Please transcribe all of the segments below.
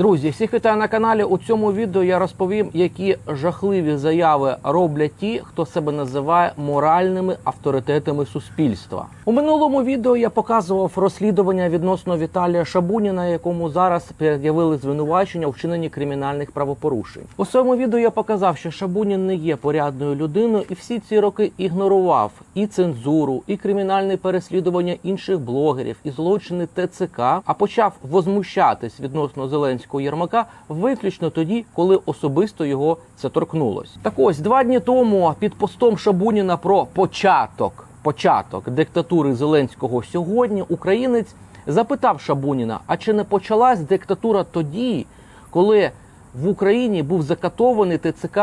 Друзі, всіх вітаю на каналі. У цьому відео я розповім, які жахливі заяви роблять ті, хто себе називає моральними авторитетами суспільства. У минулому відео я показував розслідування відносно Віталія Шабуніна, якому зараз пред'явили звинувачення у вчиненні кримінальних правопорушень. У своєму відео я показав, що Шабунін не є порядною людиною, і всі ці роки ігнорував і цензуру, і кримінальне переслідування інших блогерів, і злочини ТЦК, а почав возмущатись відносно Зеленського Єрмака виключно тоді, коли особисто його це торкнулось. Так ось два дні тому під постом Шабуніна про початок початок диктатури Зеленського сьогодні українець запитав Шабуніна: а чи не почалась диктатура тоді, коли в Україні був закатований ТЦК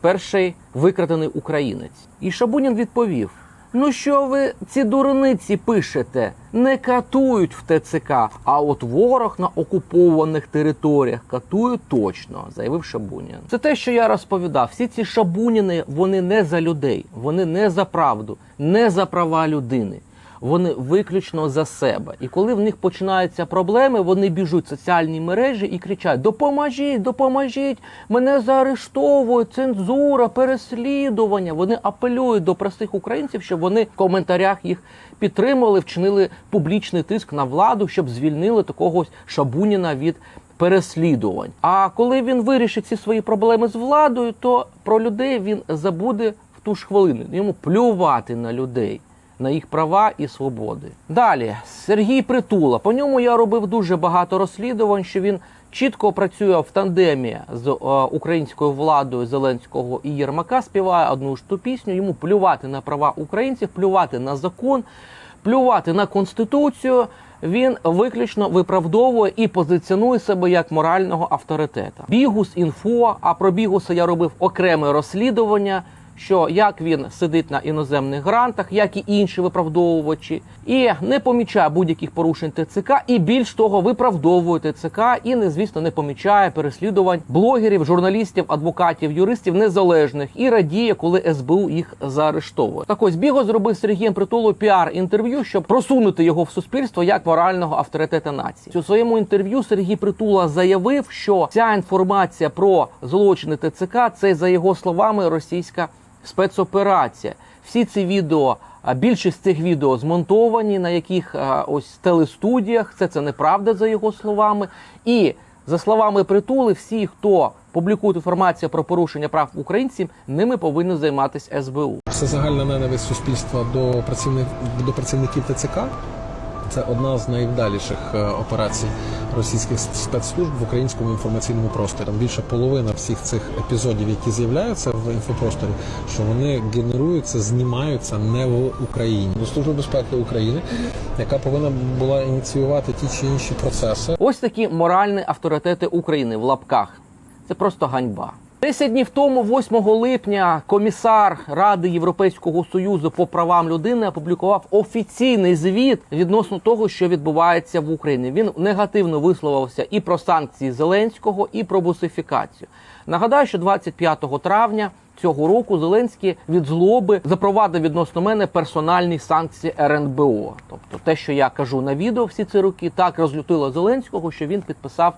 перший викрадений українець? І Шабунін відповів: Ну що ви ці дурниці пишете? Не катують в ТЦК, а от ворог на окупованих територіях катує точно, заявив Шабунін. Це те, що я розповідав. Всі ці шабуніни вони не за людей, вони не за правду, не за права людини. Вони виключно за себе. І коли в них починаються проблеми, вони біжуть в соціальні мережі і кричать: Допоможіть, допоможіть! Мене заарештовують, цензура, переслідування. Вони апелюють до простих українців, щоб вони в коментарях їх підтримали, вчинили публічний тиск на владу, щоб звільнили такого Шабуніна від переслідувань. А коли він вирішить ці свої проблеми з владою, то про людей він забуде в ту ж хвилину. Йому плювати на людей на їх права і свободи. Далі Сергій Притула. По ньому я робив дуже багато розслідувань, що він чітко працює в тандемі з е, українською владою Зеленського і Єрмака. Співає одну ж ту пісню. Йому плювати на права українців, плювати на закон, плювати на конституцію. Він виключно виправдовує і позиціонує себе як морального авторитета. Бігус інфо. А про бігуса я робив окреме розслідування що як він сидить на іноземних грантах, як і інші виправдовувачі, і не помічає будь-яких порушень ТЦК, і більш того, виправдовує ТЦК і не звісно не помічає переслідувань блогерів, журналістів, адвокатів, юристів незалежних і радіє, коли СБУ їх заарештовує. Так ось Біго зробив Сергієм Притулу піар-інтерв'ю, щоб просунути його в суспільство як морального авторитета нації. У своєму інтерв'ю Сергій Притула заявив, що ця інформація про злочини ТЦК це за його словами російська спецоперація. Всі ці відео, більшість цих відео змонтовані на яких ось телестудіях. Це це неправда за його словами. І за словами притули, всі, хто публікує інформацію про порушення прав українців, ними повинні займатися СБУ. Це загальна ненависть суспільства до працівників до працівників ТЦК. Це одна з найвдаліших е, операцій російських спецслужб в українському інформаційному просторі. Там більше половина всіх цих епізодів, які з'являються в інфопросторі, що вони генеруються, знімаються не в Україні до служби безпеки України, яка повинна була ініціювати ті чи інші процеси. Ось такі моральні авторитети України в лапках. Це просто ганьба. Десять днів тому, 8 липня, комісар Ради Європейського союзу по правам людини опублікував офіційний звіт відносно того, що відбувається в Україні. Він негативно висловився і про санкції Зеленського, і про бусифікацію. Нагадаю, що 25 травня. Цього року Зеленський від злоби запровадив відносно мене персональні санкції РНБО. Тобто, те, що я кажу на відео всі ці роки, так розлютило Зеленського, що він підписав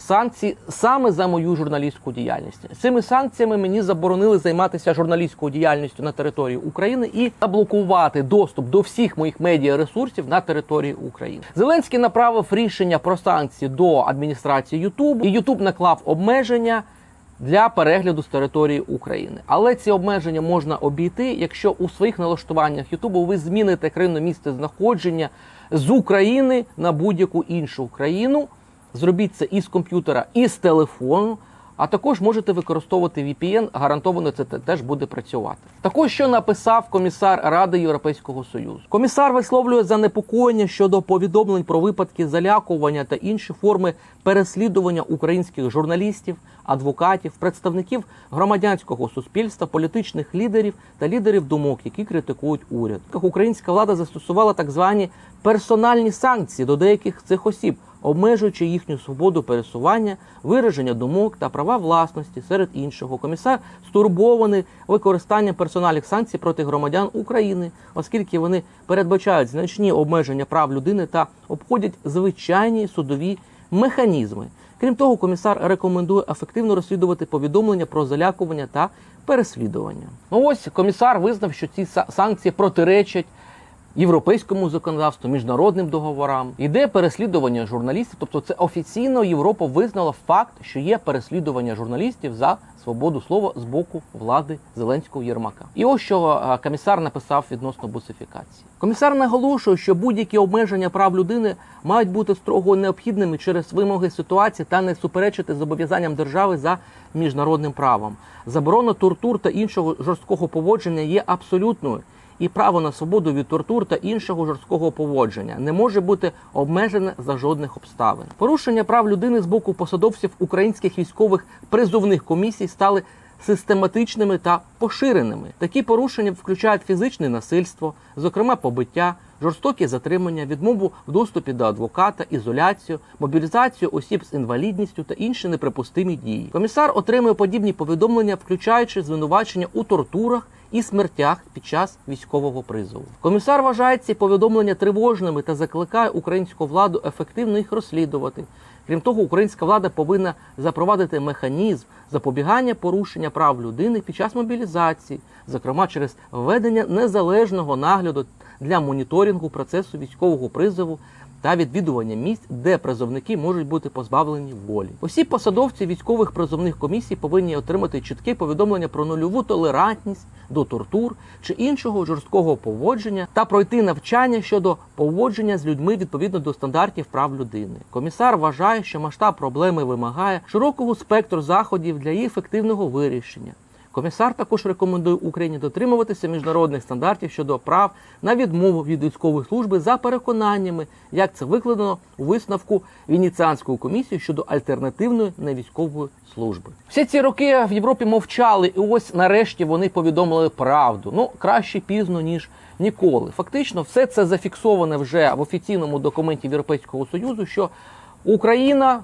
санкції саме за мою журналістську діяльність. Цими санкціями мені заборонили займатися журналістською діяльністю на території України і заблокувати доступ до всіх моїх медіаресурсів на території України. Зеленський направив рішення про санкції до адміністрації Ютуб, і Ютуб наклав обмеження. Для перегляду з території України, але ці обмеження можна обійти, якщо у своїх налаштуваннях Ютубу ви зміните країну місце знаходження з України на будь-яку іншу країну. Зробіть це із комп'ютера, і з телефону. А також можете використовувати VPN, гарантовано це теж буде працювати. Також що написав комісар Ради Європейського Союзу. Комісар висловлює занепокоєння щодо повідомлень про випадки залякування та інші форми переслідування українських журналістів, адвокатів, представників громадянського суспільства, політичних лідерів та лідерів думок, які критикують уряд. Українська влада застосувала так звані персональні санкції до деяких цих осіб обмежуючи їхню свободу пересування, вираження думок та права власності серед іншого. Комісар стурбований використанням персональних санкцій проти громадян України, оскільки вони передбачають значні обмеження прав людини та обходять звичайні судові механізми. Крім того, комісар рекомендує ефективно розслідувати повідомлення про залякування та переслідування. Ну ось комісар визнав, що ці са- санкції протиречать європейському законодавству, міжнародним договорам. Іде переслідування журналістів. Тобто, це офіційно Європа визнала факт, що є переслідування журналістів за свободу слова з боку влади Зеленського Єрмака. І ось що е, комісар написав відносно бусифікації. Комісар наголошує, що будь-які обмеження прав людини мають бути строго необхідними через вимоги ситуації та не суперечити зобов'язанням держави за міжнародним правом. Заборона тортур та іншого жорсткого поводження є абсолютною і право на свободу від тортур та іншого жорсткого поводження не може бути обмежене за жодних обставин. Порушення прав людини з боку посадовців українських військових призовних комісій стали систематичними та поширеними. Такі порушення включають фізичне насильство, зокрема побиття, жорстокі затримання, відмову в доступі до адвоката, ізоляцію, мобілізацію осіб з інвалідністю та інші неприпустимі дії. Комісар отримує подібні повідомлення, включаючи звинувачення у тортурах і смертях під час військового призову. Комісар вважає ці повідомлення тривожними та закликає українську владу ефективно їх розслідувати. Крім того, українська влада повинна запровадити механізм запобігання порушення прав людини під час мобілізації, зокрема через введення незалежного нагляду для моніторингу процесу військового призову та відвідування місць, де призовники можуть бути позбавлені волі. Усі посадовці військових призовних комісій повинні отримати чітке повідомлення про нульову толерантність до тортур чи іншого жорсткого поводження та пройти навчання щодо поводження з людьми відповідно до стандартів прав людини. Комісар вважає, що масштаб проблеми вимагає широкого спектру заходів для її ефективного вирішення. Комісар також рекомендує Україні дотримуватися міжнародних стандартів щодо прав на відмову від військової служби за переконаннями, як це викладено у висновку Венеціанської комісії щодо альтернативної невійськової служби. Всі ці роки в Європі мовчали, і ось нарешті вони повідомили правду. Ну краще пізно ніж ніколи. Фактично, все це зафіксоване вже в офіційному документі Європейського союзу, що Україна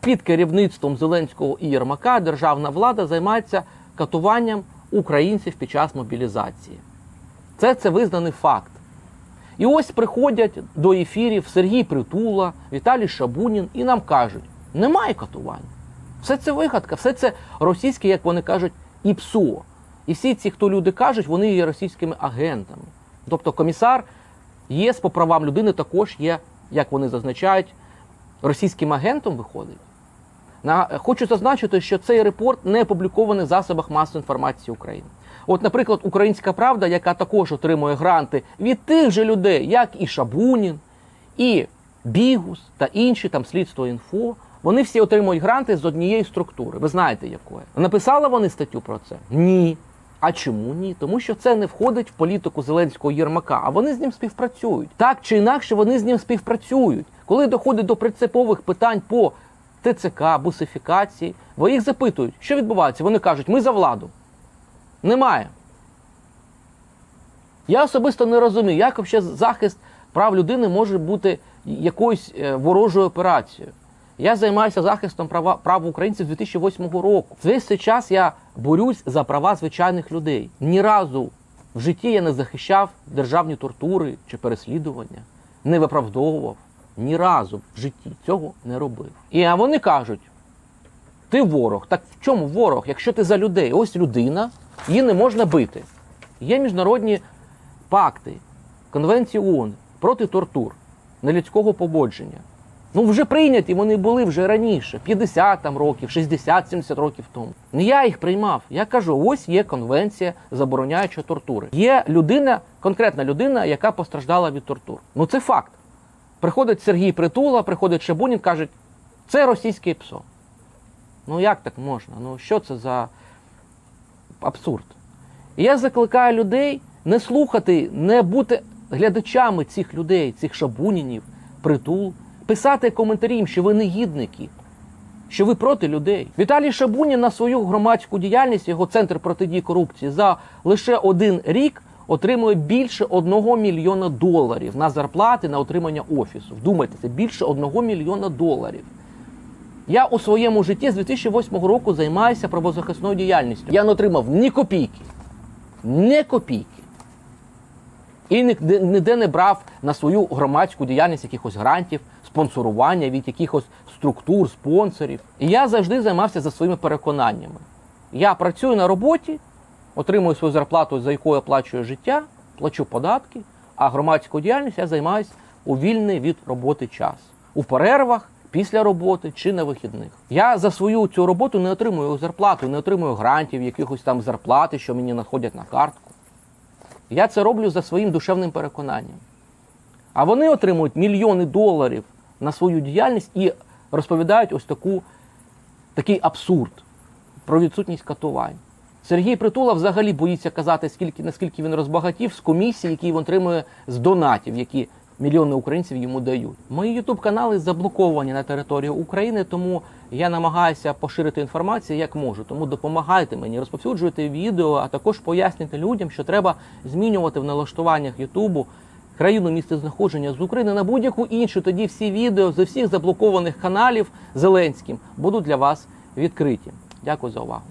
під керівництвом Зеленського і Єрмака державна влада займається катуванням українців під час мобілізації. Це це визнаний факт. І ось приходять до ефірів Сергій Притула, Віталій Шабунін і нам кажуть: немає катувань. Все це вигадка, все це російське, як вони кажуть, ІПСО. І всі ці, хто люди кажуть, вони є російськими агентами. Тобто комісар ЄС по правам людини також є, як вони зазначають, російським агентом виходить. Хочу зазначити, що цей репорт не опублікований в засобах масової інформації України. От, наприклад, Українська Правда, яка також отримує гранти від тих же людей, як і Шабунін, і Бігус та інші там слідство інфо. Вони всі отримують гранти з однієї структури. Ви знаєте якої? Написали вони статтю про це? Ні. А чому ні? Тому що це не входить в політику Зеленського Єрмака, а вони з ним співпрацюють. Так чи інакше вони з ним співпрацюють. Коли доходить до принципових питань по ТЦК, бусифікації, ви їх запитують, що відбувається. Вони кажуть, ми за владу. Немає. Я особисто не розумію, як взагалі захист прав людини може бути якоюсь е, ворожою операцією. Я займаюся захистом права прав українців з 2008 року. Весь цей час я борюсь за права звичайних людей. Ні разу в житті я не захищав державні тортури чи переслідування, не виправдовував. Ні разу в житті цього не робив. І а вони кажуть: ти ворог. Так в чому ворог? Якщо ти за людей, ось людина, її не можна бити. Є міжнародні пакти, конвенції ООН проти тортур, нелюдського поводження. Ну, вже прийняті вони були вже раніше, 50 там років, 60-70 років тому. Не я їх приймав. Я кажу, ось є конвенція, забороняюча тортури. Є людина, конкретна людина, яка постраждала від тортур. Ну це факт. Приходить Сергій Притула, приходить Шабунін, кажуть, це російське ПСО. Ну як так можна? Ну що це за абсурд? І я закликаю людей не слухати, не бути глядачами цих людей, цих шабунінів, притул, писати коментарі, їм, що ви негідники, що ви проти людей. Віталій Шабунін на свою громадську діяльність, його центр протидії корупції, за лише один рік отримує більше одного мільйона доларів на зарплати на отримання офісу. Вдумайтеся, більше одного мільйона доларів. Я у своєму житті з 2008 року займаюся правозахисною діяльністю. Я не отримав ні копійки. Ні копійки. І ніде не брав на свою громадську діяльність якихось грантів, спонсорування від якихось структур, спонсорів. І я завжди займався за своїми переконаннями. Я працюю на роботі, отримую свою зарплату, за яку я оплачую життя, плачу податки, а громадську діяльність я займаюся у вільний від роботи час. У перервах, після роботи чи на вихідних. Я за свою цю роботу не отримую зарплату, не отримую грантів, якихось там зарплати, що мені надходять на картку. Я це роблю за своїм душевним переконанням. А вони отримують мільйони доларів на свою діяльність і розповідають ось таку, такий абсурд про відсутність катувань. Сергій Притула взагалі боїться казати, скільки, наскільки він розбагатів з комісії, які він отримує з донатів, які мільйони українців йому дають. Мої ютуб-канали заблоковані на території України, тому я намагаюся поширити інформацію як можу. Тому допомагайте мені, розповсюджуйте відео, а також пояснюйте людям, що треба змінювати в налаштуваннях Ютубу країну місцезнаходження з України на будь-яку іншу. Тоді всі відео з усіх заблокованих каналів Зеленським будуть для вас відкриті. Дякую за увагу.